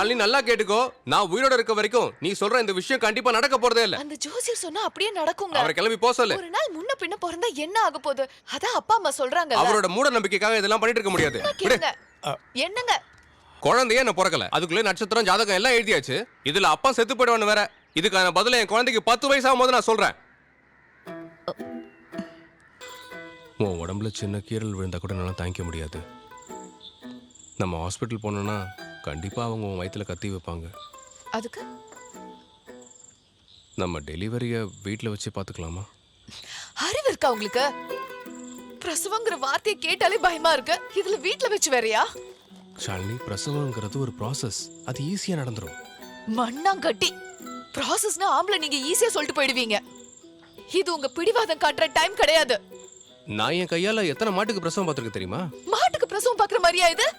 ஷாலினி நல்லா கேட்டுக்கோ. நான் உயிரோட இருக்க வரைக்கும் நீ சொல்ற இந்த விஷயம் கண்டிப்பா நடக்க போறதே இல்ல. அந்த ஜோசியர் சொன்னா அப்படியே நடக்குங்க. அவரை கிளம்பி போக சொல்லு. ஒரு நாள் முன்ன பின்ன பிறந்தா என்ன ஆக போகுது? அதான் அப்பா அம்மா சொல்றாங்க அவரோட மூட நம்பிக்கைக்காக இதெல்லாம் பண்ணிட்டு இருக்க முடியாது. கேளுங்க. என்னங்க? குழந்தையே என்ன பிறக்கல. அதுக்குள்ளே நட்சத்திரம் ஜாதகம் எல்லாம் எழுதியாச்சு. இதுல அப்பா செத்து போயிடுவான்னு வேற. இதுக்கான பதில என் குழந்தைக்கு பத்து வயசு ஆகும்போது நான் சொல்றேன். உன் உடம்புல சின்ன கீரல் விழுந்தா கூட என்னால தாங்கிக்க முடியாது. நம்ம ஹாஸ்பிட்டல் போனோம்னா கண்டிப்பா அவங்க உன் வயித்துல கத்தி வைப்பாங்க. அதுக்கு? நம்ம டெலிவரியை வீட்டில் வச்சு பார்த்துக்கலாமா அறிவு இருக்கா உங்களுக்கு? பிரசவங்கிற வார்த்தையை கேட்டாலே பயமா இருக்கு. இதுல வீட்ல வச்சு வேறயா? ஷாலினி பிரசவங்கிறது ஒரு ப்ராசஸ் அது ஈஸியாக நடந்துரும். மண்ணாங்கட்டி. ப்ராசஸ்னா ஆம்பளை நீங்க ஈஸியா சொல்லிட்டு போயிடுவீங்க. இது உங்க பிடிவாதம் காட்டுற டைம் கிடையாது. நான் என் கையால் எத்தனை மாட்டுக்கு பிரசவம் பார்த்துருக்கு தெரியுமா? மாட்டுக்கு பிரசவம் பாக்குற மாதிரியா இது?